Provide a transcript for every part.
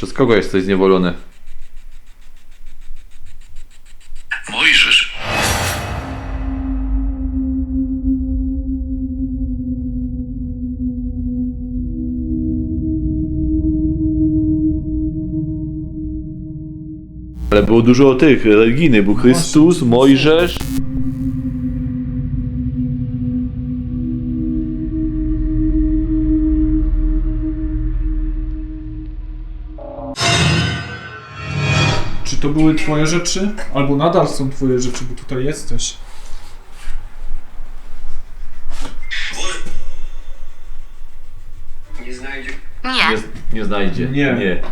Przez kogo jesteś zniewolony? Mojżesz. Ale było dużo tych religijnych, był Chrystus, Mojżesz. Twoje rzeczy? Albo nadal są twoje rzeczy, bo tutaj jesteś. Nie znajdzie. Nie, nie znajdzie. Nie. nie. Nie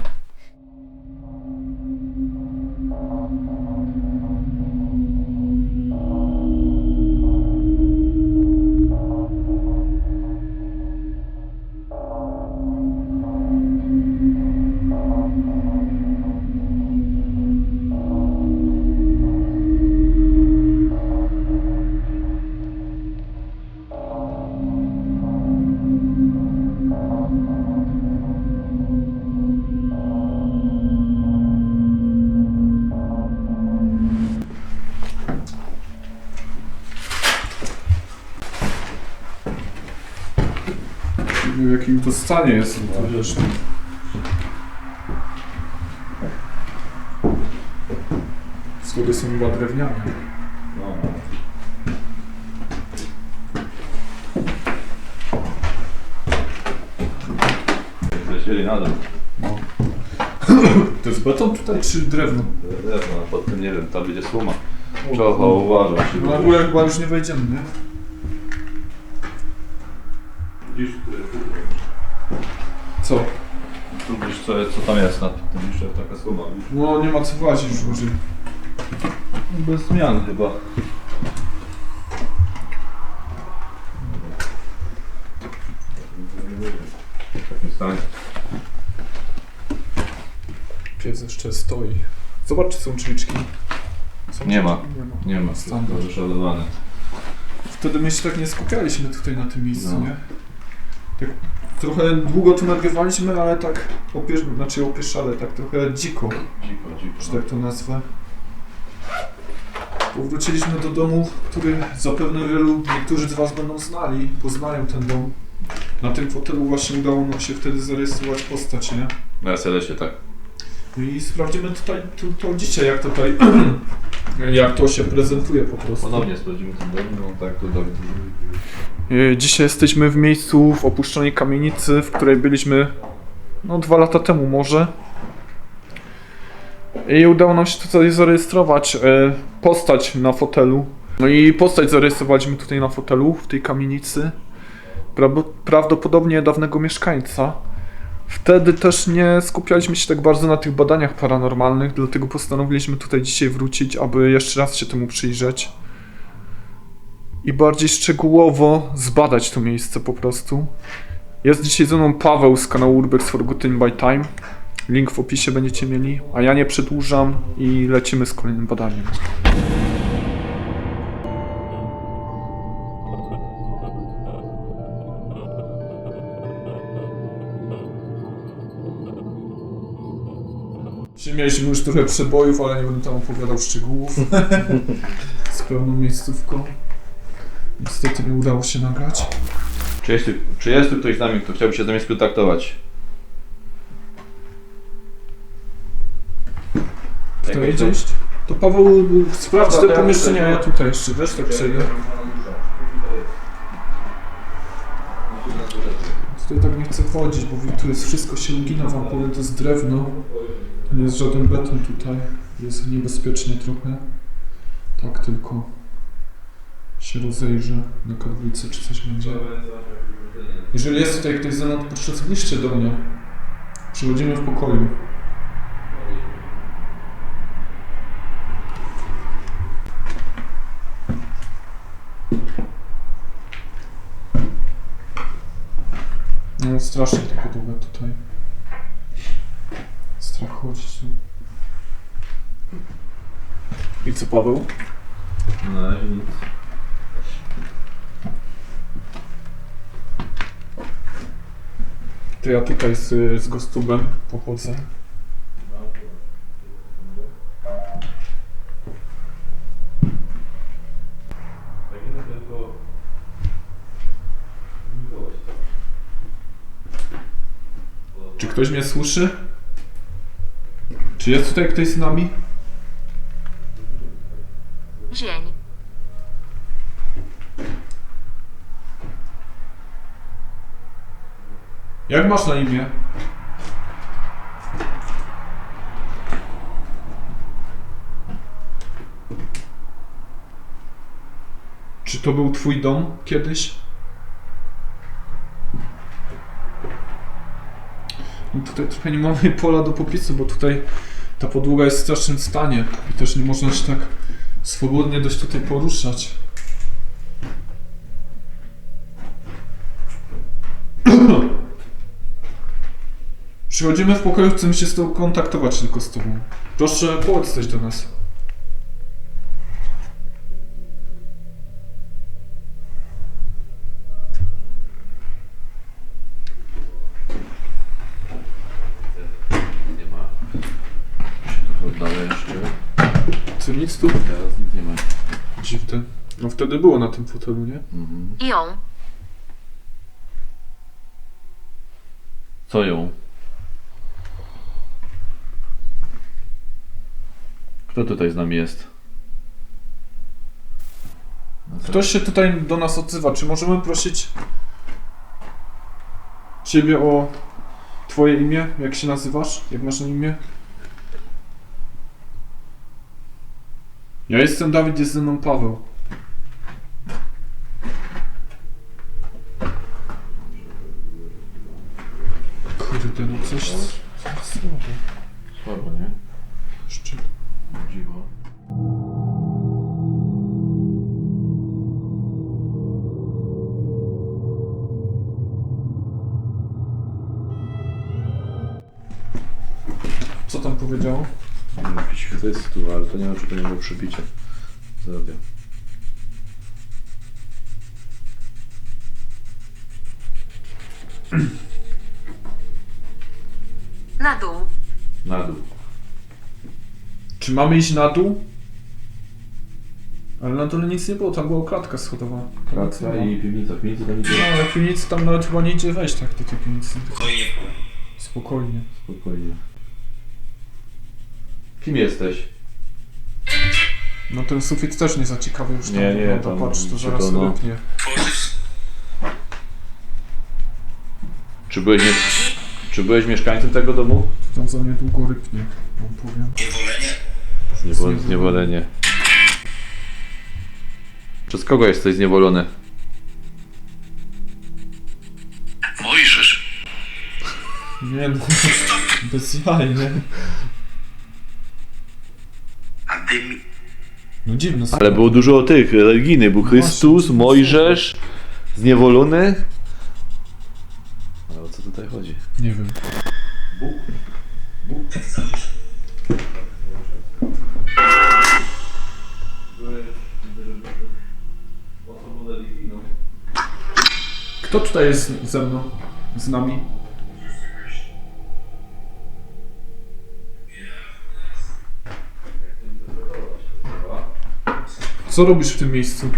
stanie jest wiesz. Schody są chyba drewniane. Zlecieli na dół. To jest beton tutaj, czy drewno? Drewno, a potem nie wiem, tam będzie słoma. Trzeba uważać. No na górę chyba już nie wejdziemy, nie? Co, tam jest na tym jeszcze taka widzisz? No nie ma co włazić już dłużej. Bez zmian chyba. Taki stan. Pies jeszcze stoi. Zobacz, czy są drzwiczki. Są Nie ma. Nie ma. Nie ma, Standard. wyszalowane. Wtedy my się tak nie skupialiśmy tutaj na tym miejscu, No. nie? Tak trochę długo tu nagrywaliśmy, ale tak opiesz, znaczy opieszale, tak trochę dziko, Dziko, dziko. że tak to nazwę. Powróciliśmy do domu, który zapewne wielu, niektórzy z Was będą znali, poznają ten dom. Na tym fotelu właśnie udało nam się wtedy zarejestrować postać, nie? Na SLS-ie tak. I sprawdzimy tutaj to, to dzisiaj, jak tutaj, jak to się prezentuje po prostu. Ponownie sprawdzimy ten dom, no tak to dom. E, Dzisiaj jesteśmy w miejscu w opuszczonej kamienicy, w której byliśmy no dwa lata temu może. I udało nam się tutaj zarejestrować e, postać na fotelu. No i postać zarejestrowaliśmy tutaj na fotelu, w tej kamienicy. Pra- Prawdopodobnie dawnego mieszkańca. Wtedy też nie skupialiśmy się tak bardzo na tych badaniach paranormalnych, dlatego postanowiliśmy tutaj dzisiaj wrócić, aby jeszcze raz się temu przyjrzeć i bardziej szczegółowo zbadać to miejsce po prostu. Jest dzisiaj ze mną Paweł z kanału Urbex Forgotten by Time. Link w opisie będziecie mieli, a ja nie przedłużam i lecimy z kolejnym badaniem. Mieliśmy już trochę przebojów, ale nie będę tam opowiadał szczegółów. z pełną miejscówką. Niestety nie udało się nagrać. Czy jest, tu, czy jest tu ktoś z nami, kto chciałby się z nami skontaktować? Kto jedzie to? Paweł sprawdź te pomieszczenia, tutaj- ja tutaj jeszcze, wiesz, tak przejdę. Tutaj tak nie chcę wchodzić, bo tu jest wszystko się ugina, wam powiem, to jest drewno. Nie jest żaden beton tutaj. Jest niebezpiecznie trochę. Tak tylko się rozejrzę na kadlicy, czy coś będzie. Jeżeli jest tutaj ktoś ze mną, to proszę zbliżcie do mnie. Przychodzimy w pokoju. No strasznie to podłogę tutaj. Strach chodzić tu. I co Paweł? Na razie nic. To ja tutaj z, z Gostubem pochodzę. Ktoś mnie słyszy? Czy jest tutaj ktoś z nami? Dzień. Jak masz na imię? Czy to był twój dom kiedyś? Tutaj trochę nie mamy pola do popisu, bo tutaj ta podłoga jest w strasznym stanie i też nie można się tak swobodnie dość tutaj poruszać. Przychodzimy w pokoju, chcemy się z tobą kontaktować tylko z tobą. Proszę, powiedz coś do nas. Nic tu? Teraz nic nie ma. Dziwne. No wtedy było na tym fotelu, nie? Mhm. Ją. Co ją? Kto tutaj z nami jest? No co? Ktoś się tutaj do nas odzywa. Czy możemy prosić Ciebie o Twoje imię? Jak się nazywasz? Jak masz na imię? Ja jestem Dawid, jest ze mną Paweł. Kurde, no coś... coś słabo. Słabo, nie? Jeszcze... Dziwo. Co tam powiedział? Jakiś chwyst tu, ale to nie wiem, czy to nie było przybicie. Zrobię. Na dół. Na dół. Czy mamy iść na dół? Ale na dole nic nie było, tam była klatka schodowa. Praca i piwnica. W piwnicy tam idzie No, ale w piwnicy tam nawet chyba nie idzie wejść tak do tej piwnicy. Spokojnie. Spokojnie. spokojnie. Kim jesteś? No ten sufit też nie za ciekawy już tam Nie, nie, wygląda. tam Patrz, to się zaraz to, no. rypnie. Czy byłeś, mie- czy byłeś mieszkańcem tego domu? Tam za niedługo rypnie, wam powiem. niewolenie. Zniewolenie. Zniewolenie. Przez kogo jesteś zniewolony? Mojżesz. Nie no, bez jaj, nie? A dymi. No dziwne Ale było dużo tych religijnych. Był Chrystus, właśnie, Mojżesz, zniewolony. Ale o co tutaj chodzi? Nie wiem. Kto tutaj jest ze mną? Z nami? Co robisz w tym miejscu?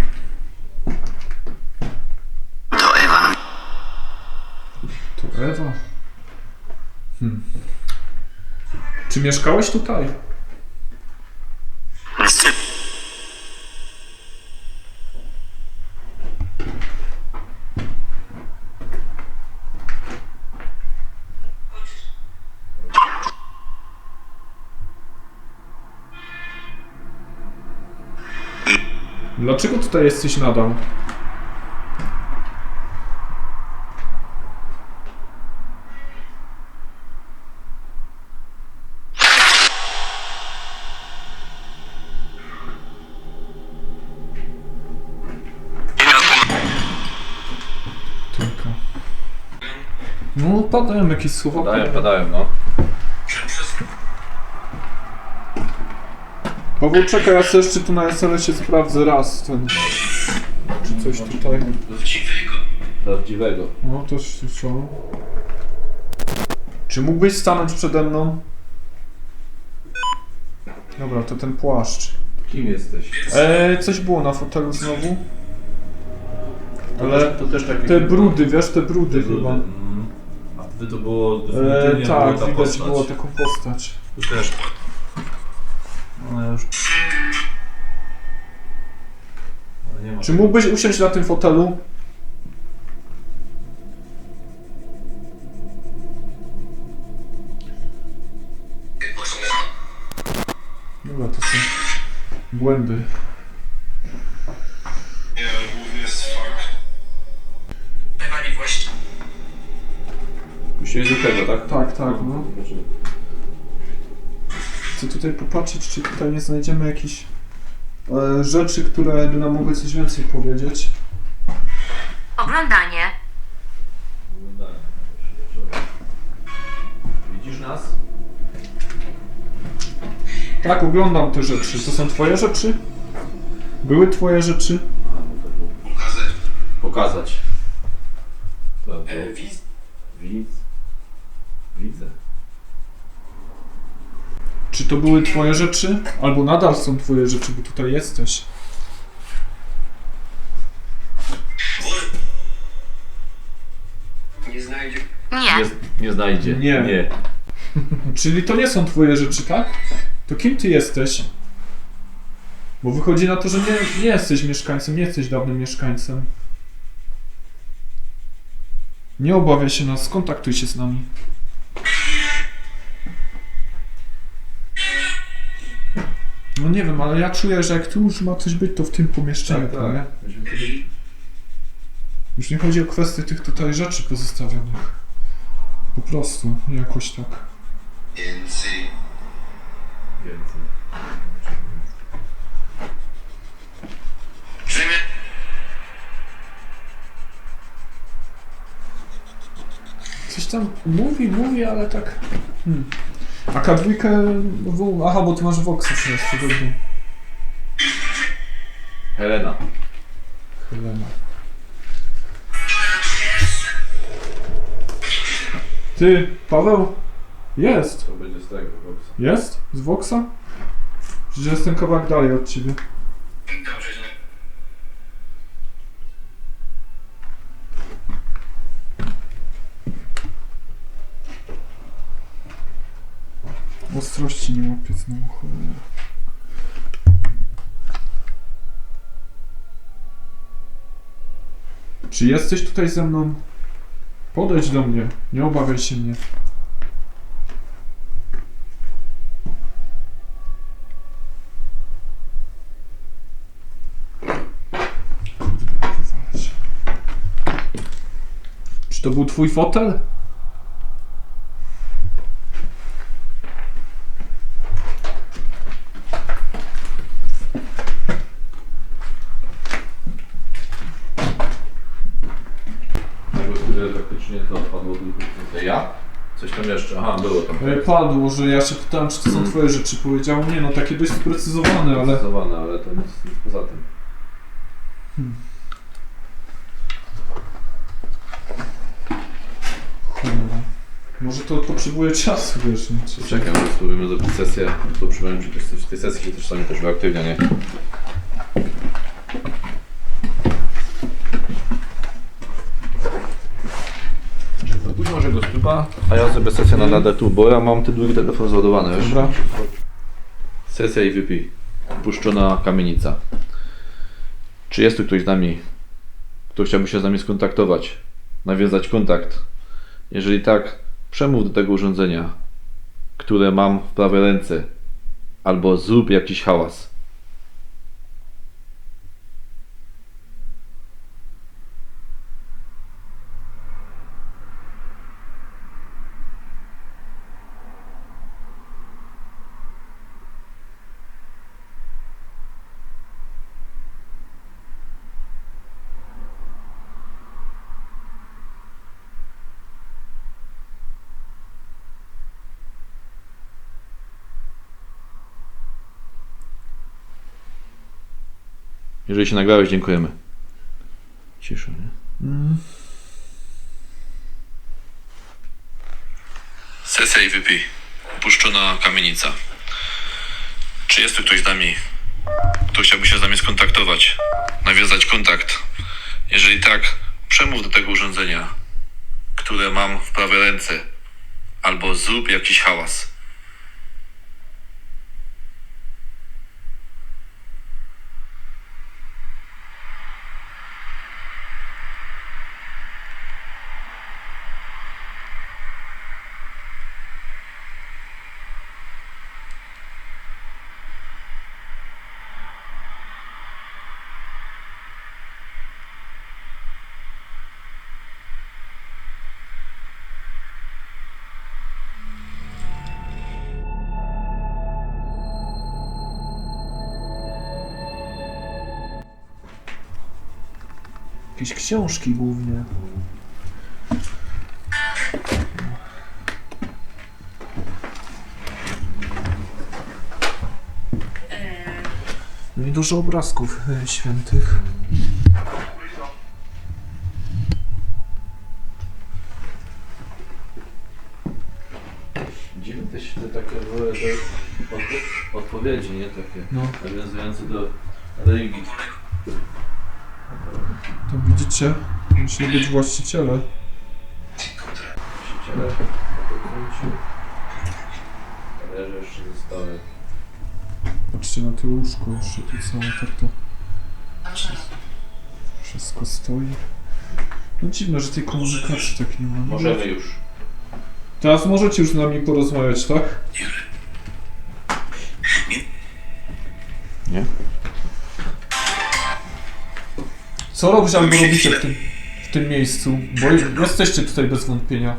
To Ewa. To Ewa. Hmm. Czy mieszkałeś tutaj? Dlaczego tutaj jesteś nadal? Tylko. No, padają jakieś słowa. Padają, padają, no. Paweł, czekaj, ja sobie jeszcze tu na SLS-ie sprawdzę raz ten... Czy coś tutaj... Prawdziwego. Prawdziwego. No, też słyszałem. Czy mógłbyś stanąć przede mną? Dobra, to ten płaszcz. Kim jesteś? Eee, coś było na fotelu znowu? Ale to też takie... te brudy, wiesz, te brudy chyba. Mm. To było E, tak, ta widać postać. było taką postać. Tu też. Ale już... Ale nie ma Czy mógłbyś usiąść na tym fotelu? Dobra, to są błędy. Dawali właśnie. Musieli do tego, tak? Tak, tak, no. Tutaj popatrzeć, czy tutaj nie znajdziemy jakichś e, rzeczy, które by nam mogły coś więcej powiedzieć. Oglądanie. Widzisz nas? Tak, oglądam te rzeczy. To są twoje rzeczy? Były twoje rzeczy? Pokazać. Pokazać. Tak, to E, wiz... widz. Widzę. Czy to były twoje rzeczy? Albo nadal są twoje rzeczy, bo tutaj jesteś. Nie znajdzie. Nie. Nie, nie znajdzie. Nie. nie. Czyli to nie są twoje rzeczy, tak? To kim ty jesteś? Bo wychodzi na to, że nie, nie jesteś mieszkańcem, nie jesteś dawnym mieszkańcem. Nie obawiaj się nas, skontaktuj się z nami. No nie wiem, ale ja czuję, że jak tu już ma coś być, to w tym pomieszczeniu, Tak, tak. Kiedyś- Już nie chodzi o kwestię tych tutaj rzeczy pozostawionych. Po prostu, jakoś tak. Więcej. Więcej. Coś tam mówi, mówi, ale tak. Hmm. A K2. W... Aha, bo ty masz Voxa przecież, to dobrze. Helena. Helena. Ty, Paweł? Jest. To będzie z tego. Boxa. Jest? Z Voxa? Przecież jestem kawałek dalej od ciebie. Dobrze, Ostrości nie łapię znowu, cholera. Czy jesteś tutaj ze mną? Podejdź do mnie, nie obawiaj się mnie. Czy to był twój fotel? Na górze praktycznie to odpadło tylko. Ja? Coś tam jeszcze. Aha, było tam. E, Padło, że ja się pytałem, czy to są twoje rzeczy. Powiedział, nie no, takie dość sprecyzowane, ale... Zdecydowane, ale to nic, nic poza tym. Cholera. Może to potrzebuje czasu, wiesz, nie? Czy... Czekam, że spróbujemy zrobić sesję. To przypomnę, że w tej sesji się też sami też uaktywnia, nie? A ja zrobię sesję na nadę tu, bo ja mam ten drugi telefon załadowany, wiesz? Dobra. Sesja IVP. Puszczona kamienica. Czy jest tu ktoś z nami, kto chciałby się z nami skontaktować? Nawiązać kontakt? Jeżeli tak, przemów do tego urządzenia, które mam w prawej ręce, albo zrób jakiś hałas. Jeżeli się nagrałeś, dziękujemy. Cisza, nie? Sesja IVP. Opuszczona kamienica. Czy jest tu ktoś z nami, kto chciałby się z nami skontaktować? Nawiązać kontakt? Jeżeli tak, przemów do tego urządzenia, które mam w prawej ręce. Albo zrób jakiś hałas. Jakieś książki głównie. No i dużo obrazków e, świętych. Dziwne te, te takie były te odpo- odpowiedzi, nie? Takie No, nawiązujące do religii. To widzicie? Musi być właściciele. Właściciele. Talerze jeszcze zostały. Patrzcie na to łóżko jeszcze tu całe tak to wszystko stoi. No dziwne, że tej komunikacji tak nie ma. Możemy już. Teraz możecie już z nami porozmawiać, tak? Co robisz albo robicie w tym, w tym miejscu? Bo jesteście tutaj bez wątpienia.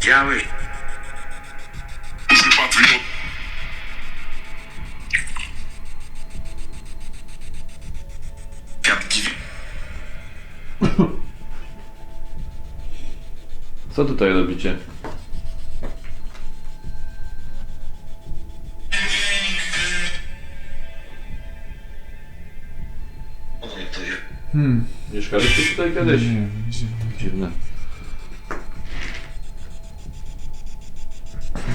Dziwi. Co tutaj robicie? Hmm. Mieszkaliście tutaj kiedyś? Nie wiem, dziwne. Dziwne.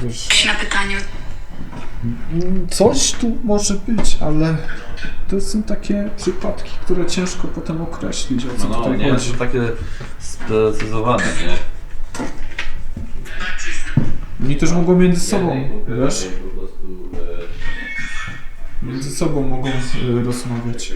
Wiesz, Na pytaniu. mm, coś tu może być, ale to są takie przypadki, które ciężko potem określić, o co No, no tutaj nie, chodzi. to takie sprecyzowane, nie? Oni też mogą między sobą, wiesz? e, Między sobą mogą y, rozmawiać.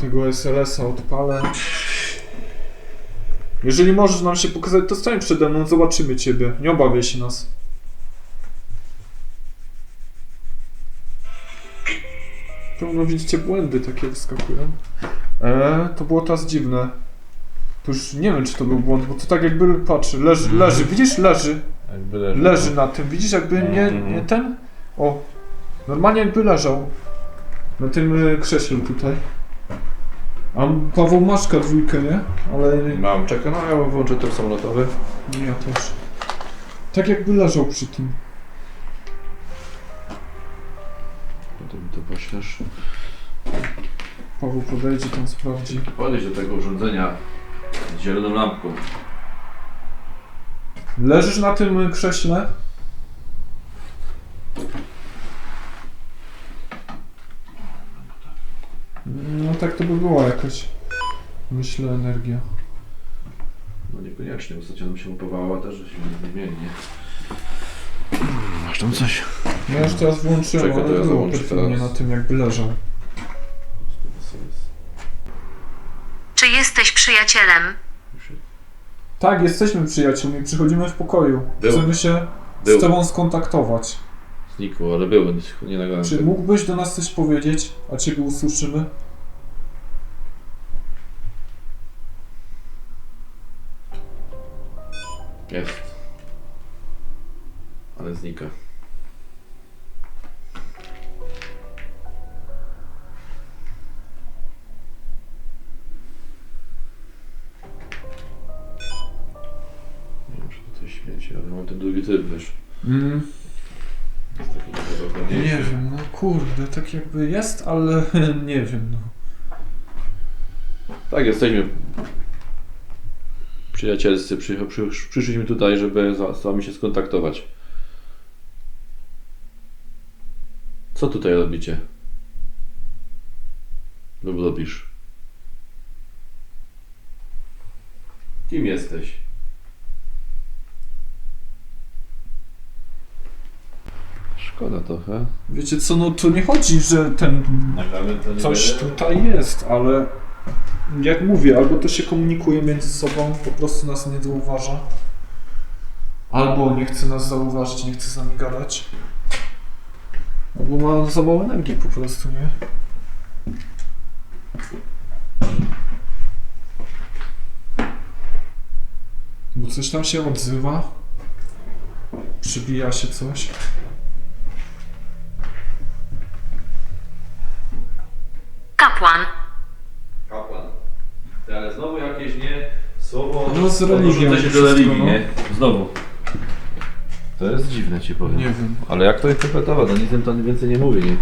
Tego SLS-a odpalę. Jeżeli możesz nam się pokazać, to stań przede mną, zobaczymy ciebie. Nie obawiaj się nas. Pełno widzicie błędy takie wyskakują. E, to było teraz dziwne. To już nie wiem, czy to był błąd, bo to tak jakby, patrz, leży, leży, widzisz, leży. Jakby leży. Leży na tym, widzisz, jakby nie, Mhm. nie ten. O, normalnie jakby leżał. Na tym y, krześle tutaj. A Paweł Maszka dwójkę, nie? Ale Mam, czekaj, no ja włączę tryb samolotowy. ja też. Tak jakby leżał przy tym. Potem to poślesz. Paweł podejdzie, tam sprawdzi. Podejdź do tego urządzenia z zieloną lampką. Leżysz na tym krześle? No tak to by była jakaś, myślę, energia. No niekoniecznie, ostatnio nam się upowała też, że się nie zmieni? Masz tam coś? Ja już teraz włączyłem, Czekaj, to ale ja było załączę perfidnie teraz. na tym jakby leżał. Czy jesteś przyjacielem? Tak, jesteśmy przyjaciółmi, przychodzimy w pokoju. Był. Chcemy się Był. z tobą skontaktować. Znikło, ale było, nie- nie nagrałem Czy tego. mógłbyś do nas coś powiedzieć, a ciebie usłyszymy? Jest. Ale znika. Nie wiem, czy to coś śmieci, ale mam ten drugi tryb, wiesz. Mm, Jest taki trochę nie wiem, no kurde, tak jakby jest, ale nie wiem, no. Tak, jesteśmy przyjacielscy. Przy, przy, przyszliśmy tutaj, żeby z, wami się skontaktować. Co tutaj robicie? Lub robisz? Kim jesteś? Szkoda trochę. Wiecie co, no to nie chodzi, że ten nie coś tutaj jest, ale jak mówię, albo to się komunikuje między sobą, po prostu nas nie zauważa, albo nie chce nas zauważyć, nie chce z nami gadać, albo ma za mało energii po prostu, nie? Bo coś tam się odzywa, przybija się coś. Kapłan. Ale znowu jakieś nie No, z religią odrzuca się do wszystko, religii, no. nie? Znowu. To jest dziwne ci powiem. Nie wiem. Ale jak to interpretować? No nic im tam więcej nie mówi, nie?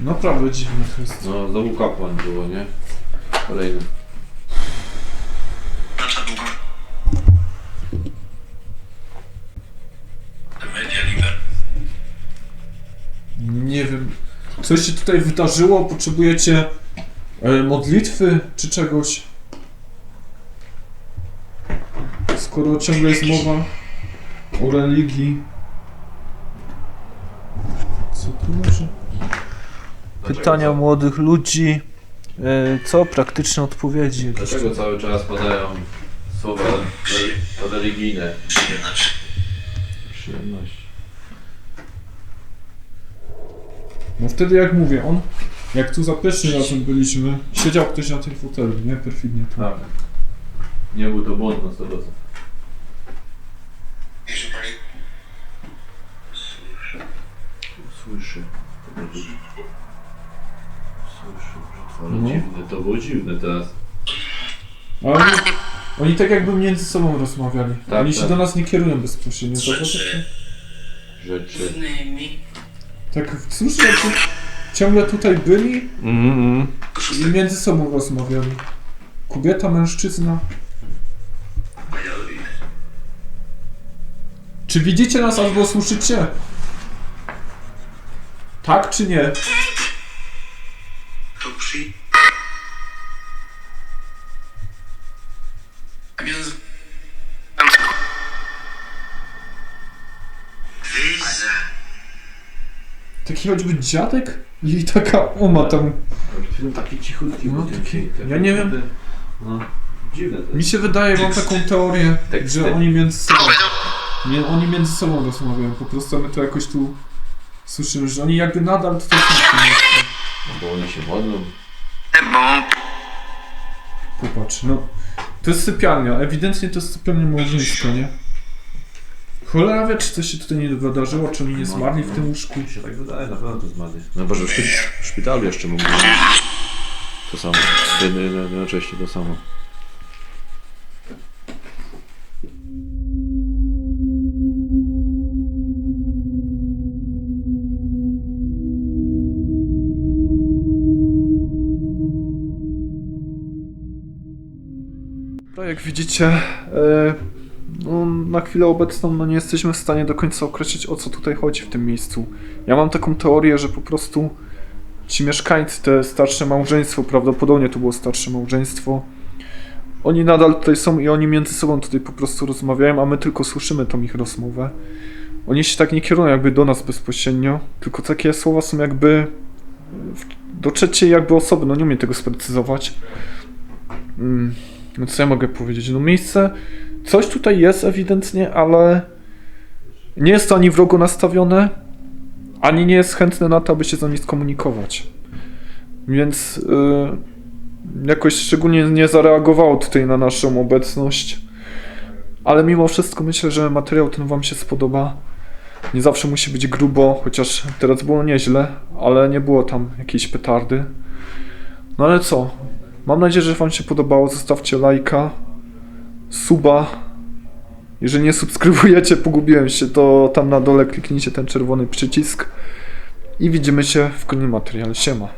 Naprawdę dziwne to jest. No znowu kapłan było, nie? Kolejny. Coś się tutaj wydarzyło? Potrzebujecie e, modlitwy czy czegoś? Skoro ciągle jest mowa o religii. Co tu może? Pytania młodych ludzi. E, co? Praktyczne odpowiedzi. Dlaczego cały czas padają słowa re- religijne? Przyjemność. Przyjemność. No wtedy jak mówię, on, jak tu za pierwszym razem byliśmy, siedział ktoś na tym fotelu, nie? Perfidnie tu. Tak. Nie był to błąd na 100%. Jeśli pani Słyszy. Słyszy. Ale No. dziwne, to było dziwne teraz. Ale oni, oni tak jakby między sobą rozmawiali. Tak, oni się tak. do nas nie kierują bezpośrednio. Zauważycie? Rzeczy. Tak, słyszę, jakby ciągle tutaj byli Mhm. i między sobą rozmawiali. Kobieta, mężczyzna. Czy widzicie nas albo słyszycie? Tak czy nie? to przy... Taki choćby dziadek? I taka oma tam. Film taki cichutki. No, był, taki- taki- ja nie wiem. No, dziwne to Mi się wydaje, mam taką teorię, Teksty. że oni między sobą. Nie, oni między sobą rozmawiają, po prostu a my to jakoś tu słyszymy, że oni jakby nadal tutaj są. Bo oni się modlą. Popatrz, no. To jest sypialnia, ewidentnie to jest sypialnia małżeńska, nie? Cholera wie, czy coś się tutaj nie wydarzyło, czy oni nie zmarli w tym łóżku. Mi się tak wydaje, na pewno to zmarli. No że w, szpi- w szpitalu jeszcze mógł być. To samo. Jedno, jedno, jednocześnie to samo. No, jak widzicie, e, no, na chwilę obecną no, nie jesteśmy w stanie do końca określić, o co tutaj chodzi w tym miejscu. Ja mam taką teorię, że po prostu ci mieszkańcy, te starsze małżeństwo, prawdopodobnie to było starsze małżeństwo, oni nadal tutaj są i oni między sobą tutaj po prostu rozmawiają, a my tylko słyszymy tą ich rozmowę. Oni się tak nie kierują jakby do nas bezpośrednio, tylko takie słowa są jakby do trzeciej jakby osoby, no nie umiem tego sprecyzować. Mm. No co ja mogę powiedzieć? No miejsce, coś tutaj jest ewidentnie, ale nie jest to ani wrogo nastawione, ani nie jest chętne na to, aby się z nami skomunikować. Więc y, jakoś szczególnie nie zareagowało tutaj na naszą obecność. Ale mimo wszystko myślę, że materiał ten Wam się spodoba. Nie zawsze musi być grubo, chociaż teraz było nieźle, ale nie było tam jakiejś petardy. No ale co? Mam nadzieję, że Wam się podobało. Zostawcie lajka, suba Jeżeli nie subskrybujecie, pogubiłem się, to tam na dole kliknijcie ten czerwony przycisk i widzimy się w kolejnym materiale. Siema.